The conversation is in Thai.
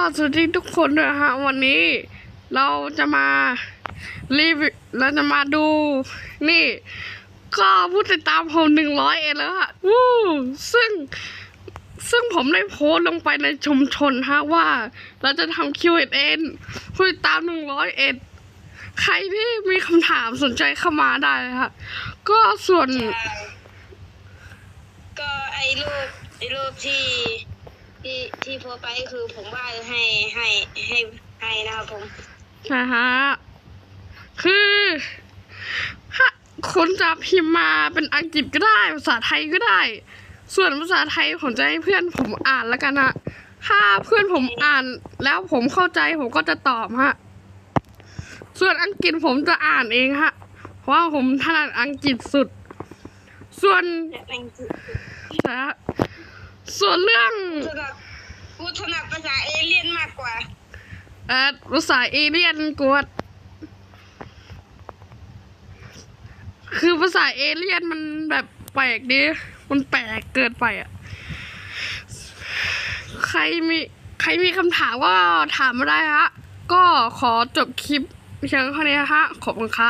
สวัสดีทุกคนด้วยนะฮะวันนี้เราจะมารีวิวเราจะมาดู นี่ ก็ผู้ติดตามผมหนึ่งร้อยเอ็ดแล้วอะวู้ซึ่งซึ่งผมได้โพสต์ลงไปในชุมชนฮะว่า เราจะทำ Q&A ผู้ติดตามหนึ่งร้อยเอ็ดใครที่มีคำถามสนใจเข้ามาได้เลยฮะก็ส่วน ก็ไอ้รูปไอ้รูปที่ ที่ที่โพสต์ไปคือผมว่าดให้ให้ให้ให้นะครับผมนะฮะคือถ้าคุณจะพิมพ์มาเป็นอังกฤษก็ได้ ภาษาไทยก็ได้ ส่วนภาษาไทยผมจะให้เพื่อนผมอ่านแล้วกันนะถ้าเพื่อนผมอ่านแล้วผมเข้าใจผมก็จะตอบฮะ ส่วนอังกฤษผมจะอ่านเองฮะ เพราะว่าผมถนัดอังกฤษสุด ส่วนแม่งนะฮะส่วนเรื่องถนัดกู ถนัดภาษาเอเลี่ยนมากกว่าเอ่อภาษาเอเลียนกวด คือภาษาเอเลียนมันแบบแปลกดีมันแปลกเกินไปอะ ใครมีใครมีคำถามก็ถามมาได้ฮะ ก็ขอจบคลิปเพียงเท่านี้ฮะ ขอบคุณครับ